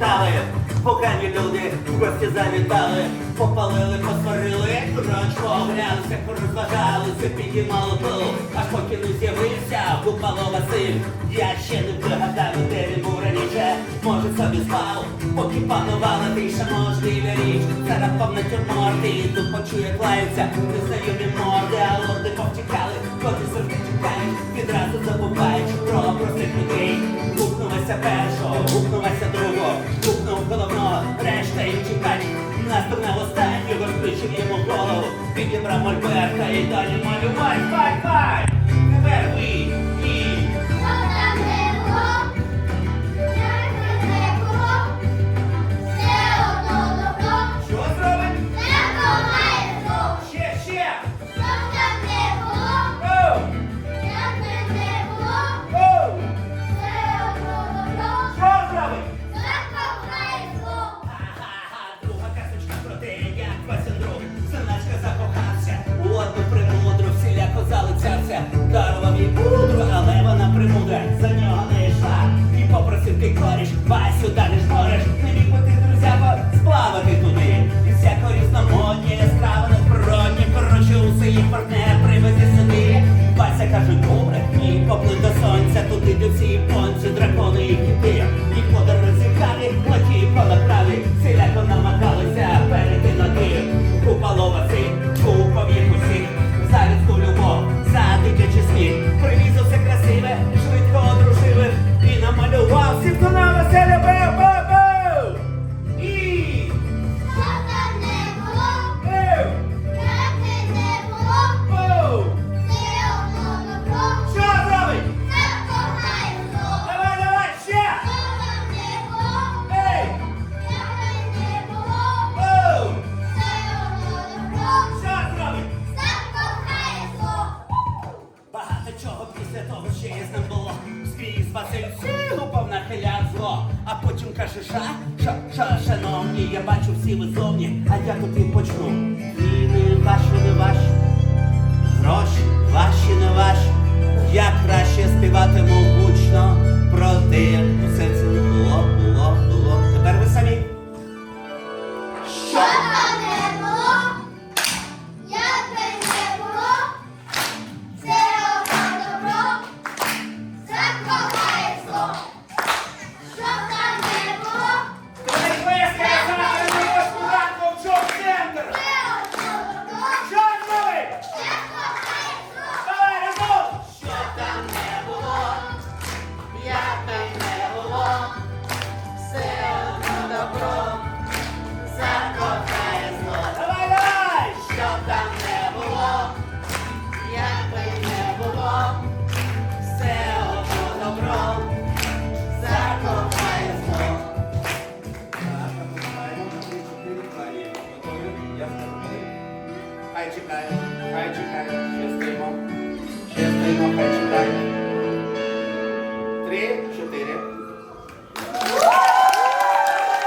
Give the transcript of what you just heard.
вітали, погані люди в гості завітали, попалили, посварили, коротше погрялися, порозважалися, підіймали пил, аж поки не з'явився Гупало Василь. Я ще не пригадав, де він був раніше, може собі спав, поки панувала тиша, можлива річ. Зараз повна тюрморти, і тут почує клаються, незнайомі морди, а лорди повтікали, коти завжди чекають, відразу забуваючи йому голову, підібрав мольберта і далі малювай, фай, фай! Тепер ви і Їй пудру, але вона примудра За нього не йшла. І попросив ти коріш, Васю далі ж можеш Не міг би ти, друзяко, сплавати туди. І всяко різномодні, на природні, Коротше, усе їх партнер привезе сюди. Вася каже, добре, ні, поплив до сонця Туди, де всі нахиляв. А потім каже, ша, ша, ша, шановні, я бачу всі ви зовні, а я тут і почну. Війни ваші не ваші, гроші ваші не ваші. Я краще співатиму